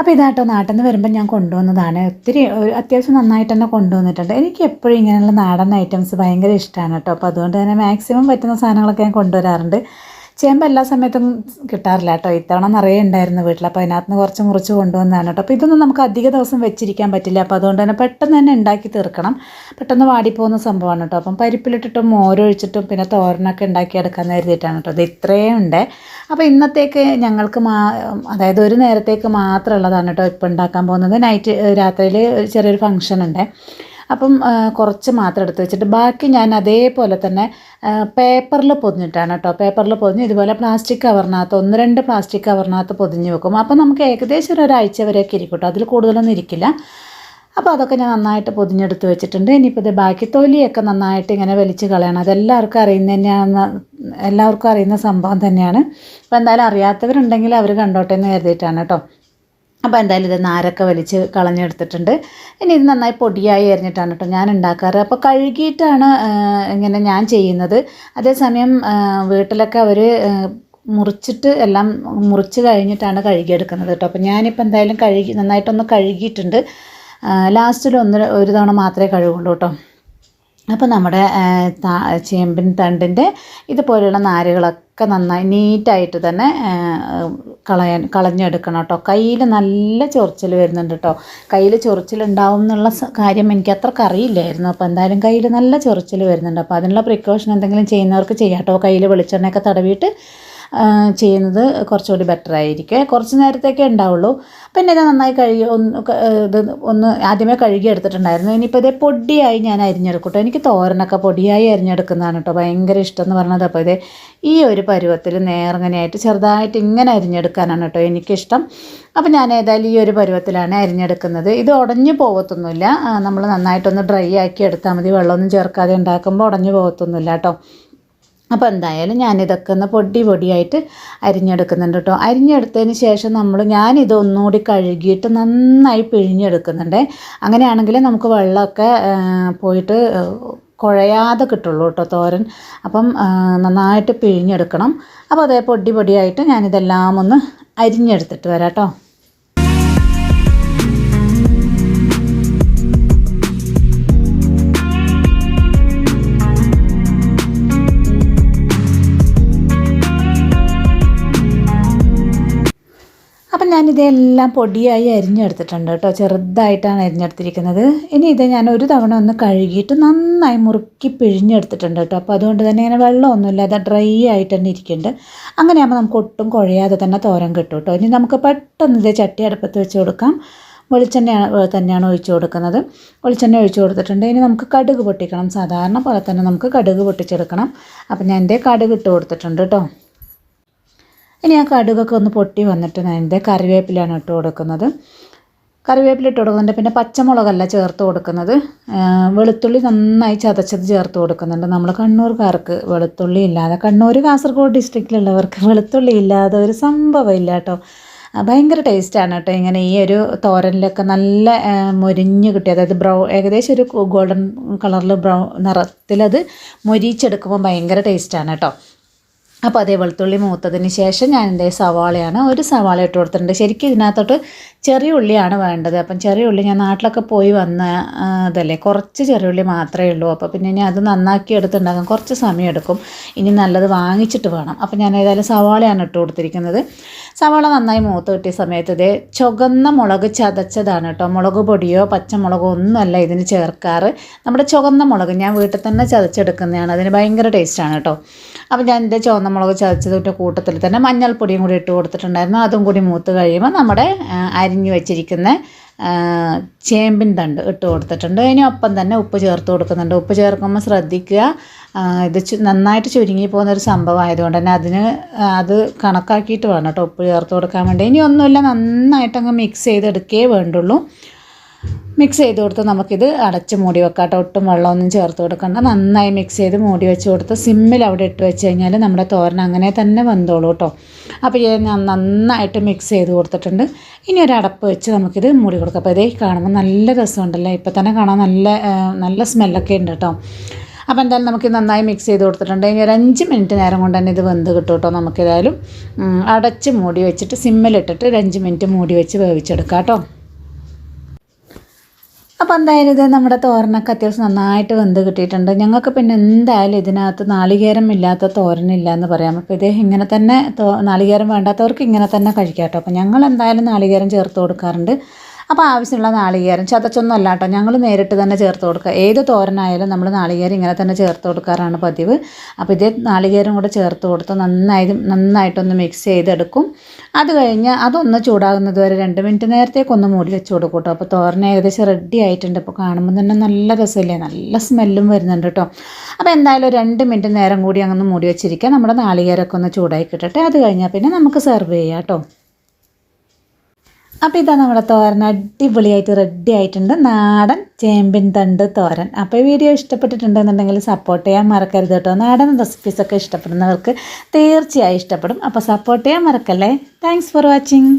അപ്പോൾ ഇതാട്ടോ നാട്ടിൽ നിന്ന് വരുമ്പോൾ ഞാൻ കൊണ്ടുവന്നതാണ്. ഒത്തിരി അത്യാവശ്യം നന്നായിട്ട് തന്നെ കൊണ്ടുവന്നിട്ടുണ്ട്. എനിക്ക് എപ്പോഴും ഇങ്ങനെയുള്ള നാടൻ ഐറ്റംസ് ഭയങ്കര ഇഷ്ടമാണ് കേട്ടോ. അപ്പോൾ അതുകൊണ്ട് തന്നെ മാക്സിമം പറ്റുന്ന സാധനങ്ങളൊക്കെ ഞാൻ കൊണ്ടുവരാറുണ്ട്. ചേമ്പ് എല്ലാ സമയത്തും കിട്ടാറില്ല കേട്ടോ. ഇത്തവണ നിറയെ ഉണ്ടായിരുന്നു വീട്ടിൽ. അപ്പോൾ അതിനകത്ത് കുറച്ച് മുറിച്ച് കൊണ്ടുവന്നതാണ് കേട്ടോ. അപ്പോൾ ഇതൊന്നും നമുക്ക് അധിക ദിവസം വെച്ചിരിക്കാൻ പറ്റില്ല. അപ്പോൾ അതുകൊണ്ട് തന്നെ പെട്ടെന്ന് തന്നെ ഉണ്ടാക്കി തീർക്കണം. പെട്ടെന്ന് വാടിപ്പോകുന്ന സംഭവമാണ് കേട്ടോ. അപ്പം പരിപ്പിലിട്ടിട്ടും മോരൊഴിച്ചിട്ടും പിന്നെ തോരനൊക്കെ ഉണ്ടാക്കിയെടുക്കാമെന്ന് കരുതിയിട്ടാണ് കേട്ടോ. ഇത് ഇത്രയും ഉണ്ട്. അപ്പോൾ ഇന്നത്തേക്ക് ഞങ്ങൾക്ക് മാ അതായത് ഒരു നേരത്തേക്ക് മാത്രമുള്ളതാണ് കേട്ടോ ഇപ്പോൾ ഉണ്ടാക്കാൻ പോകുന്നത്. നൈറ്റ് രാത്രിയിൽ ചെറിയൊരു ഫംഗ്ഷൻ ഉണ്ട് അപ്പം കുറച്ച് മാത്രം എടുത്ത് വെച്ചിട്ട് ബാക്കി ഞാൻ അതേപോലെ തന്നെ പേപ്പറിൽ പൊതിഞ്ഞിട്ടാണ് കേട്ടോ പേപ്പറിൽ പൊതിഞ്ഞ് ഇതുപോലെ പ്ലാസ്റ്റിക് കവറിനകത്ത് ഒന്ന് രണ്ട് പ്ലാസ്റ്റിക് കവറിനകത്ത് പൊതിഞ്ഞ് വെക്കും. അപ്പം നമുക്ക് ഏകദേശം ഒരു ഒരാഴ്ച വരെയൊക്കെ ഇരിക്കും കേട്ടോ അതിൽ കൂടുതലൊന്നും ഇരിക്കില്ല. അപ്പോൾ അതൊക്കെ ഞാൻ നന്നായിട്ട് പൊതിഞ്ഞെടുത്ത് വെച്ചിട്ടുണ്ട്. ഇനിയിപ്പോൾ ഇത് ബാക്കി തൊലിയൊക്കെ നന്നായിട്ട് ഇങ്ങനെ വലിച്ച് കളയണം. അതെല്ലാവർക്കും അറിയുന്ന തന്നെയാണെന്ന് എല്ലാവർക്കും അറിയുന്ന സംഭവം തന്നെയാണ്. അപ്പോൾ എന്തായാലും അറിയാത്തവരുണ്ടെങ്കിൽ അവർ കണ്ടോട്ടെ എന്ന് കരുതിയിട്ടാണ് കേട്ടോ അപ്പോൾ എന്തായാലും ഇത് നാരൊക്കെ വലിച്ച് കളഞ്ഞെടുത്തിട്ടുണ്ട്. ഇനി ഇത് നന്നായി പൊടിയായി എറിഞ്ഞിട്ടാണ് കേട്ടോ ഞാൻ ഉണ്ടാക്കാറ്. അപ്പോൾ കഴുകിയിട്ടാണ് ഇങ്ങനെ ഞാൻ ചെയ്യുന്നത്. അതേസമയം വീട്ടിലൊക്കെ അവർ മുറിച്ചിട്ട് എല്ലാം മുറിച്ച് കഴിഞ്ഞിട്ടാണ് കഴുകിയെടുക്കുന്നത് കേട്ടോ അപ്പോൾ ഞാനിപ്പോൾ എന്തായാലും കഴുകി നന്നായിട്ടൊന്ന് കഴുകിയിട്ടുണ്ട്. ലാസ്റ്റിൽ ഒന്ന് ഒരു തവണ മാത്രമേ കഴുകുള്ളൂ കേട്ടോ അപ്പോൾ നമ്മുടെ ചേമ്പിൻ തണ്ടിന്റെ ഇതുപോലെയുള്ള നാരുകളൊക്കെ നന്നായി നീറ്റായിട്ട് തന്നെ കളയാൻ കളഞ്ഞെടുക്കണം കേട്ടോ. കയ്യിൽ നല്ല ചൊറിച്ചിൽ വരുന്നുണ്ട് കേട്ടോ. കയ്യിൽ ചൊറിച്ചിലുണ്ടാവും എന്നുള്ള കാര്യം എനിക്ക് അത്രയ്ക്ക് അറിയില്ലായിരുന്നു. അപ്പോൾ എന്തായാലും കയ്യിൽ നല്ല ചൊറിച്ചിൽ വരുന്നുണ്ട്. അപ്പോൾ അതിനുള്ള പ്രിക്കോഷൻ എന്തെങ്കിലും ചെയ്യുന്നവർക്ക് ചെയ്യാം കേട്ടോ. കയ്യിൽ വെളിച്ചെണ്ണയൊക്കെ തടവിയിട്ട് ചെയ്യുന്നത് കുറച്ചുകൂടി ബെറ്റർ ആയിരിക്കും. കുറച്ച് നേരത്തേക്കേ ഉണ്ടാവുള്ളൂ. പിന്നെ ഇത് നന്നായി കഴുകി ഒന്ന് ഇത് ഒന്ന് ആദ്യമേ കഴുകി എടുത്തിട്ടുണ്ടായിരുന്നു. ഇനിയിപ്പോൾ ഇതേ പൊടിയായി ഞാൻ അരിഞ്ഞെടുക്കട്ടോ. എനിക്ക് തോരനൊക്കെ പൊടിയായി അരിഞ്ഞെടുക്കുന്നതാണ് കേട്ടോ ഭയങ്കര ഇഷ്ടം എന്ന് പറഞ്ഞത്. അപ്പോൾ ഇത് ഈ ഒരു പരുവത്തിൽ നേർങ്ങനെയായിട്ട് ചെറുതായിട്ട് ഇങ്ങനെ അരിഞ്ഞെടുക്കാനാണ് കേട്ടോ എനിക്കിഷ്ടം. അപ്പോൾ ഞാൻ ഏതായാലും ഈ ഒരു പരുവത്തിലാണ് അരിഞ്ഞെടുക്കുന്നത്. ഇത് ഉടഞ്ഞു പോകത്തൊന്നുമില്ല നമ്മൾ നന്നായിട്ടൊന്ന് ഡ്രൈ ആക്കി എടുത്താൽ മതി. വെള്ളമൊന്നും ചേർക്കാതെ ഉണ്ടാക്കുമ്പോൾ ഉടഞ്ഞു പോകത്തൊന്നുമില്ല കേട്ടോ. അപ്പോൾ എന്തായാലും ഞാനിതൊക്കെ ഒന്ന് പൊടി പൊടിയായിട്ട് അരിഞ്ഞെടുക്കുന്നുണ്ട് കേട്ടോ. അരിഞ്ഞെടുത്തതിന് ശേഷം നമ്മൾ ഞാനിത് ഒന്നുകൂടി കഴുകിയിട്ട് നന്നായി പിഴിഞ്ഞെടുക്കുന്നുണ്ട്. അങ്ങനെയാണെങ്കിൽ നമുക്ക് വെള്ളമൊക്കെ പോയിട്ട് കുഴയാതെ കിട്ടുള്ളൂ കേട്ടോ തോരൻ. അപ്പം നന്നായിട്ട് പിഴിഞ്ഞെടുക്കണം. അപ്പോൾ അതേ പൊടി പൊടിയായിട്ട് ഞാനിതെല്ലാം ഒന്ന് അരിഞ്ഞെടുത്തിട്ട് വരാം കേട്ടോ. ഞാനിതെല്ലാം പൊടിയായി അരിഞ്ഞെടുത്തിട്ടുണ്ട് കേട്ടോ. ചെറുതായിട്ടാണ് അരിഞ്ഞെടുത്തിരിക്കുന്നത്. ഇനി ഇത് ഞാൻ ഒരു തവണ ഒന്ന് കഴുകിയിട്ട് നന്നായി മുറുക്കി പിഴിഞ്ഞെടുത്തിട്ടുണ്ട് കേട്ടോ. അപ്പോൾ അതുകൊണ്ട് തന്നെ ഇങ്ങനെ വെള്ളമൊന്നുമില്ലാതെ ഡ്രൈ ആയിട്ട് തന്നെ ഇരിക്കുന്നുണ്ട്. അങ്ങനെയാകുമ്പോൾ നമുക്ക് ഒട്ടും കുഴയാതെ തന്നെ തോരൻ കിട്ടും കേട്ടോ. ഇനി നമുക്ക് പെട്ടെന്ന് ഇത് ചട്ടി അടുപ്പത്ത് വെച്ച് കൊടുക്കാം. വെളിച്ചെണ്ണ തന്നെയാണ് ഒഴിച്ചു കൊടുക്കുന്നത്. വെളിച്ചെണ്ണ ഒഴിച്ചു കൊടുത്തിട്ടുണ്ട്. ഇനി നമുക്ക് കടുക് പൊട്ടിക്കണം. സാധാരണ പോലെ തന്നെ നമുക്ക് കടുക് പൊട്ടിച്ചെടുക്കണം. അപ്പം ഞാൻ എന്റെ കടുക് ഇട്ട് കൊടുത്തിട്ടുണ്ട് കേട്ടോ. ഇനി ആ കടുകൊക്കെ ഒന്ന് പൊട്ടി വന്നിട്ട് ഞാൻ എന്റെ കറിവേപ്പിലാണ് ഇട്ട് കൊടുക്കുന്നത്. കറിവേപ്പില ഇട്ട് കൊടുക്കുന്നുണ്ട്. പിന്നെ പച്ചമുളകല്ല ചേർത്ത് കൊടുക്കുന്നത്. വെളുത്തുള്ളി നന്നായി ചതച്ചത് ചേർത്ത് കൊടുക്കുന്നുണ്ട്. നമ്മൾ കണ്ണൂർക്കാർക്ക് വെളുത്തുള്ളി ഇല്ലാതെ കണ്ണൂർ കാസർഗോഡ് ഡിസ്ട്രിക്റ്റിലുള്ളവർക്ക് വെളുത്തുള്ളി ഇല്ലാതെ ഒരു സംഭവം ഇല്ല കേട്ടോ. ഭയങ്കര ടേസ്റ്റാണ് കേട്ടോ ഇങ്ങനെ ഈ ഒരു തോരനിലൊക്കെ നല്ല മൊരിഞ്ഞ് കിട്ടി അതായത് ബ്രൗ ഏകദേശം ഒരു ഗോൾഡൻ കളറിൽ ബ്രൗ നിറത്തിലത് മൊരിച്ചെടുക്കുമ്പോൾ ഭയങ്കര ടേസ്റ്റാണ് കേട്ടോ. അപ്പോൾ അതേ വെളുത്തുള്ളി മൂത്തതിന് ശേഷം ഞാൻ എന്റെ സവാളയാണ് ഒരു സവാള ഇട്ട് കൊടുത്തിട്ടുണ്ട്. ശരിക്കും ഇതിനകത്തോട്ട് ചെറിയ ഉള്ളിയാണ് വേണ്ടത്. അപ്പം ചെറിയ ഉള്ളി ഞാൻ നാട്ടിലൊക്കെ പോയി വന്ന ഇതല്ലേ കുറച്ച് ചെറിയ ഉള്ളി മാത്രമേ ഉള്ളൂ. അപ്പോൾ പിന്നെ ഇനി അത് നന്നാക്കി എടുത്തുണ്ടാക്കാൻ കുറച്ച് സമയം എടുക്കും. ഇനി നല്ലത് വാങ്ങിച്ചിട്ട് വേണം. അപ്പം ഞാൻ ഏതായാലും സവാളയാണ് ഇട്ട് കൊടുത്തിരിക്കുന്നത്. സവാള നന്നായി മൂത്ത് കിട്ടിയ സമയത്ത് ഇത് ചുവന്ന മുളക് ചതച്ചതാണ് കേട്ടോ. മുളക് പൊടിയോ പച്ചമുളകോ ഒന്നുമല്ല ഇതിന് ചേർക്കാറ്. നമ്മുടെ ചുവന്ന മുളക് ഞാൻ വീട്ടിൽ തന്നെ ചതച്ചെടുക്കുന്നതാണ്. അതിന് ഭയങ്കര ടേസ്റ്റാണ് കേട്ടോ. അപ്പോൾ ഞാൻ എന്റെ ചുവന്ന മുളക് ചതച്ചതിന്റെ കൂട്ടത്തിൽ തന്നെ മഞ്ഞൾപ്പൊടിയും കൂടി ഇട്ട് കൊടുത്തിട്ടുണ്ടായിരുന്നു. അതും കൂടി മൂത്ത് കഴിയുമ്പോൾ നമ്മുടെ അരിഞ്ഞു വെച്ചിരിക്കുന്ന ചേമ്പിൻ തണ്ട് ഇട്ട് കൊടുത്തിട്ടുണ്ട്. ഒപ്പം തന്നെ ഉപ്പ് ചേർത്ത് കൊടുക്കുന്നുണ്ട്. ഉപ്പ് ചേർക്കുമ്പോൾ ശ്രദ്ധിക്കുക. ഇത് നന്നായിട്ട് ചുരുങ്ങി പോകുന്ന ഒരു സംഭവം ആയതുകൊണ്ട് തന്നെ അതിന് അത് കണക്കാക്കിയിട്ട് വേണം കേട്ടോ ഉപ്പ് ചേർത്ത് കൊടുക്കാൻ വേണ്ടി. ഇനി ഒന്നുമില്ല നന്നായിട്ടങ്ങ് മിക്സ് ചെയ്തെടുക്കേ വേണ്ടുള്ളൂ. മിക്സ് ചെയ്ത് കൊടുത്ത് നമുക്കിത് അടച്ച് മൂടി വെക്കാം കേട്ടോ. ഒട്ടും വെള്ളമൊന്നും ചേർത്ത് കൊടുക്കണ്ട. നന്നായി മിക്സ് ചെയ്ത് മൂടി വെച്ച് കൊടുത്ത് സിമ്മിൽ അവിടെ ഇട്ട് വെച്ച് കഴിഞ്ഞാൽ നമ്മുടെ തോരൻ അങ്ങനെ തന്നെ വെന്തോളൂ കേട്ടോ. അപ്പോൾ ഞാൻ നന്നായിട്ട് മിക്സ് ചെയ്ത് കൊടുത്തിട്ടുണ്ട്. ഇനി ഒരു അടപ്പ് വെച്ച് നമുക്കിത് മൂടി കൊടുക്കാം. അപ്പോൾ ഇതേ കാണുമ്പോൾ നല്ല രസമുണ്ടല്ലോ? ഇപ്പോൾ തന്നെ കാണാൻ നല്ല നല്ല സ്മെല്ലൊക്കെ ഉണ്ട് കേട്ടോ. അപ്പോൾ എന്തായാലും നമുക്ക് നന്നായി മിക്സ് ചെയ്ത് കൊടുത്തിട്ടുണ്ട്. ഇനി ഒരു അഞ്ച് മിനിറ്റ് നേരം കൊണ്ട് തന്നെ ഇത് വെന്ത് കിട്ടും കേട്ടോ നമുക്കേതായാലും അടച്ച് മൂടി വെച്ചിട്ട് സിമ്മിലിട്ടിട്ട് ഒരു അഞ്ച് മിനിറ്റ് മൂടി വെച്ച് വേവിച്ചെടുക്കാം കേട്ടോ. അപ്പോൾ എന്തായാലും ഇത് നമ്മുടെ തോരനൊക്കെ അത്യാവശ്യം നന്നായിട്ട് വെന്ത് കിട്ടിയിട്ടുണ്ട്. ഞങ്ങൾക്ക് പിന്നെ എന്തായാലും ഇതിനകത്ത് നാളികേരം ഇല്ലാത്ത തോരനില്ല എന്ന് പറയാം. അപ്പോൾ ഇത് ഇങ്ങനെ തന്നെ നാളികേരം വേണ്ടാത്തവർക്ക് ഇങ്ങനെ തന്നെ കഴിക്കാം കേട്ടോ. അപ്പോൾ ഞങ്ങൾ എന്തായാലും നാളികേരം ചേർത്ത് കൊടുക്കാറുണ്ട്. അപ്പോൾ ആവശ്യമുള്ള നാളികേരം. ചതച്ചൊന്നും അല്ല കേട്ടോ ഞങ്ങൾ നേരിട്ട് തന്നെ ചേർത്ത് കൊടുക്കുക ഏത് തോരനായാലും നമ്മൾ നാളികേരം ഇങ്ങനെ തന്നെ ചേർത്ത് കൊടുക്കാറാണ് പതിവ്. അപ്പോൾ ഇതേ നാളികേരം കൂടെ ചേർത്ത് കൊടുത്ത് നന്നായി നന്നായിട്ടൊന്ന് മിക്സ് ചെയ്തെടുക്കും. അത് കഴിഞ്ഞ് അതൊന്ന് ചൂടാകുന്നത് വരെ രണ്ട് മിനിറ്റ് നേരത്തേക്ക് ഒന്ന് മൂടി വെച്ച് കൊടുക്കും കേട്ടോ അപ്പോൾ തോരൻ ഏകദേശം റെഡി ആയിട്ടുണ്ട്. ഇപ്പോൾ കാണുമ്പോൾ തന്നെ നല്ല രസമില്ലേ? നല്ല സ്മെല്ലും വരുന്നുണ്ട് കേട്ടോ അപ്പോൾ എന്തായാലും രണ്ട് മിനിറ്റ് നേരം കൂടി അങ്ങനെ മൂടി വെച്ചിരിക്കുക നമ്മുടെ നാളികേരമൊക്കെ ഒന്ന് ചൂടായി കിട്ടട്ടെ. അത് കഴിഞ്ഞാൽ പിന്നെ നമുക്ക് സെർവ് ചെയ്യാം കേട്ടോ അപ്പോൾ ഇതാ നമ്മുടെ തോരൻ അടിപൊളിയായിട്ട് റെഡി ആയിട്ടുണ്ട്. നാടൻ ചേമ്പിൻ തണ്ട് തോരൻ. അപ്പോൾ ഈ വീഡിയോ ഇഷ്ടപ്പെട്ടിട്ടുണ്ടെന്നുണ്ടെങ്കിൽ സപ്പോർട്ട് ചെയ്യാൻ മറക്കരുത് കേട്ടോ. നാടൻ റെസിപ്പീസൊക്കെ ഇഷ്ടപ്പെടുന്നവർക്ക് തീർച്ചയായും ഇഷ്ടപ്പെടും. അപ്പോൾ സപ്പോർട്ട് ചെയ്യാൻ മറക്കല്ലേ? Thanks for watching